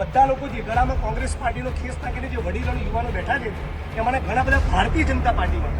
બધા લોકો જે ગળામાં કોંગ્રેસ પાર્ટીનો ખેસ નાખીને જે વડીલો યુવાનો બેઠા છે એમાંના ઘણા બધા ભારતીય જનતા પાર્ટીમાં.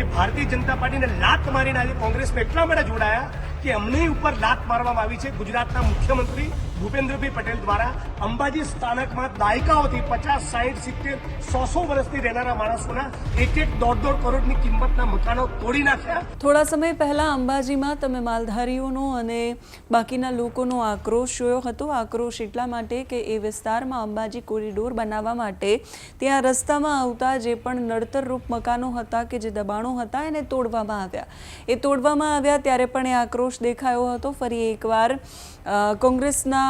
એ ભારતીય જનતા પાર્ટીને લાત મારીને આજે કોંગ્રેસમાં એટલા માટે જોડાયા કે એમની ઉપર લાત મારવામાં આવી છે ગુજરાતના મુખ્યમંત્રી ભૂપેન્દ્રભાઈ પટેલ દ્વારા અંબાજી સ્થાનકમાં દાયકાઓથી પચાસ સાહીઠ સિત્તેર સો સો વર્ષથી રહેનારા માણસોના એક એક દોઢ દોઢ કરોડની કિંમતના મકાનો તોડી નાખ્યા. થોડા સમય પહેલા અંબાજીમાં તમે માલધારીઓનો અને બાકીના લોકોનો આક્રોશ જોયો હતો. આક્રોશ એટલા માટે કે એ વિસ્તારમાં અંબાજી કોરિડોર બનાવવા માટે ત્યાં રસ્તામાં આવતા જે પણ નડતરરૂપ મકાનો હતા કે જે દબાણો હતા એને તોડવામાં આવ્યા. એ તોડવામાં આવ્યા ત્યારે પણ એ આક્રોશ દેખાયો હતો. ફરી એકવાર અ,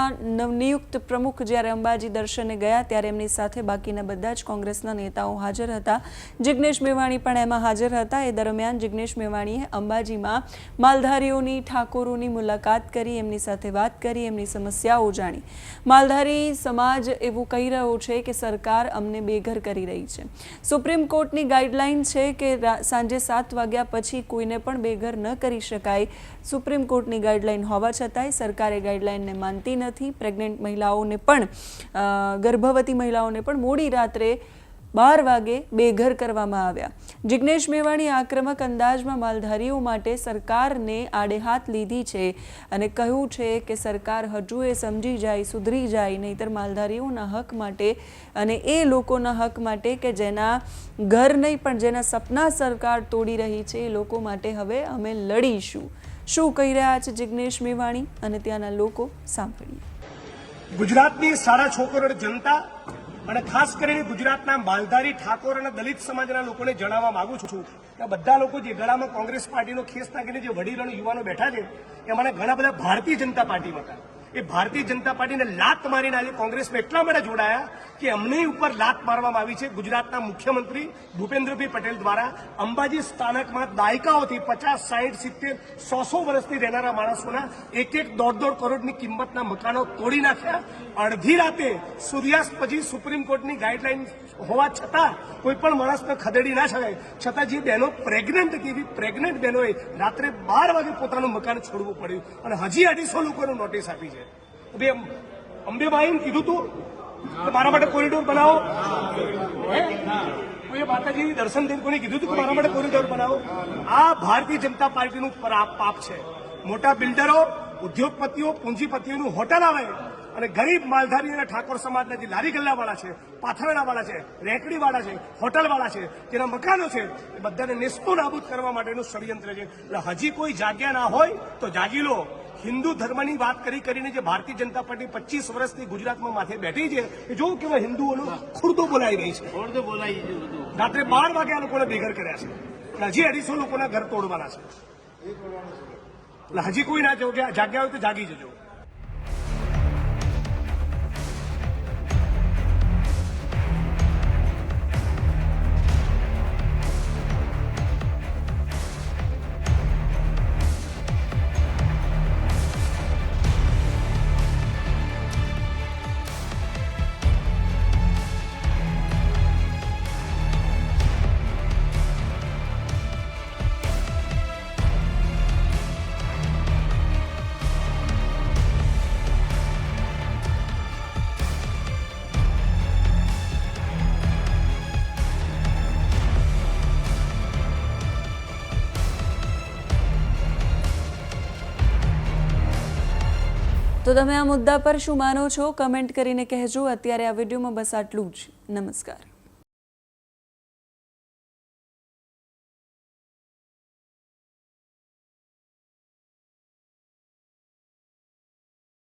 કોંગ્રેસના નવનિયુક્ત પ્રમુખ જ્યારે અંબાજી દર્શને ગયા ત્યારે એમની સાથે બાકીના બધા જ કોંગ્રેસના નેતાઓ હાજર હતા. જિગ્નેશ મેવાણી પણ એમાં હાજર હતા. એ દરમિયાન જિગ્નેશ મેવાણીએ અંબાજીમાં માલધારીઓની ઠાકોરોની મુલાકાત કરી, એમની સાથે વાત કરી, એમની સમસ્યાઓ જાણી. માલધારી સમાજ એવું કહી રહ્યો છે કે સરકાર અમને બેઘર કરી રહી છે. સુપ્રીમ કોર્ટની ગાઈડલાઈન છે કે સાંજે સાત વાગ્યા પછી કોઈને પણ બેઘર ન કરી શકાય. સુપ્રીમ કોર્ટની ગાઈડલાઈન હોવા છતાંય સરકારે ગાઈડલાઈનને માનતી નથી. પ્રેગ્નન્ટ મહિલાઓને પણ ગર્ભવતી મહિલાઓને પણ મોડી રાત્રે બાર વાગે બેઘર કરવામાં આવ્યા. જિગ્નેશ મેવાણી આક્રમક અંદાજમાં માલધારીઓ માટે સરકારને આડે હાથ લીધી છે અને કહ્યું છે કે સરકાર હજુ એ સમજી જાય, સુધરી જાય, નહીતર માલધારીઓના હક માટે અને એ લોકોના હક માટે કે જેના ઘર નહીં પણ જેના સપના સરકાર તોડી રહી છે, એ લોકો માટે હવે અમે લડીશું. શું કહી રહ્યા છે જિગ્નેશ મેવાણી? અને ત્યાંના લોકો સાંભળીએ. ગુજરાતની સાડા છ કરોડ જનતા, અને ખાસ કરીને ગુજરાતના માલધારી ઠાકોર અને દલિત સમાજના લોકોને જણાવવા માંગુ છું કે બધા લોકો જે ગળામાં કોંગ્રેસ પાર્ટીનો ખેસ નાખીને જે વડીલો યુવાનો બેઠા છે, એમાંના ઘણા બધા ભારતીય જનતા પાર્ટીમાં હતા. એ ભારતીય જનતા પાર્ટીને લાત મારીને આજે કોંગ્રેસમાં એટલા માટે જોડાયા કે અમને ઉપર લાત મારવામાં આવી છે. ગુજરાતના મુખ્યમંત્રી ભૂપેન્દ્રભાઈ પટેલ દ્વારા અંબાજી સ્થાનકમાં દાયકાઓથી પચાસ, સાહીઠ, સિત્તેર સો સો વર્ષથી રહેનારા માણસોના એક એક દોઢ દોઢ કરોડની કિંમતના મકાનો તોડી નાખ્યા. અડધી રાતે સૂર્યાસ્ત પછી સુપ્રીમ કોર્ટની ગાઈડલાઇન હોવા છતાં કોઈ પણ માણસને ખદેડી ના શકાય છતાં જે બહેનો પ્રેગ્નન્ટ હતી એવી પ્રેગ્નન્ટ બહેનોએ રાત્રે બાર વાગે પોતાનું મકાન છોડવું પડ્યું અને હજી અઢીસો લોકોને નોટિસ આપી છે. હવે અંબેબાઈને કીધું તું કે મારા માટે કોરિડોર બનાવો. હે? કોઈએ માતાજીની દર્શન થઈને કોઈને કીધું હતું કે મારા માટે કોરિડોર બનાવો. આ ભારતીય જનતા પાર્ટીનું પરા- પાપ છે. મોટા બિલ્ડરો, ઉદ્યોગપતિઓ, પૂંજીપતિઓનું હોટલ આવે અને ગરીબ માલધારી અને ઠાકોર સમાજના જે લારી ગલ્લાવાળા છે પાથરણાવાળા છે, રેકડીવાળા છે, હોટલવાળા છે જેના મકાનો છે, એ બધાને નેસ્તો નાબૂદ કરવા માટેનું ષડયંત્ર છે. એટલે હજી કોઈ જાગ્યા ના હોય તો જાગી લો. હિન્દુ ધર્મની વાત કરી કરીને જે ભારતીય જનતા પાર્ટી પચીસ વર્ષથી ગુજરાતમાં માથે બેઠી છે એ જોવું કેવા હિન્દુઓનો ખુરદો બોલાઈ રહી છે. ખુરદો બોલાઈ છે રાત્રે બાર વાગે આ લોકોને ભેગર કર્યા છે. હજી અઢીસો લોકોના ઘર તોડવાના છે. એટલે હજી કોઈ ના જવું જાગ્યા હોય તો જાગી જજો. તો તમે આ મુદ્દા પર શું માનો છો? કમેન્ટ કરીને કહેજો. અત્યારે આ વિડીયોમાં બસ આટલું જ. નમસ્કાર.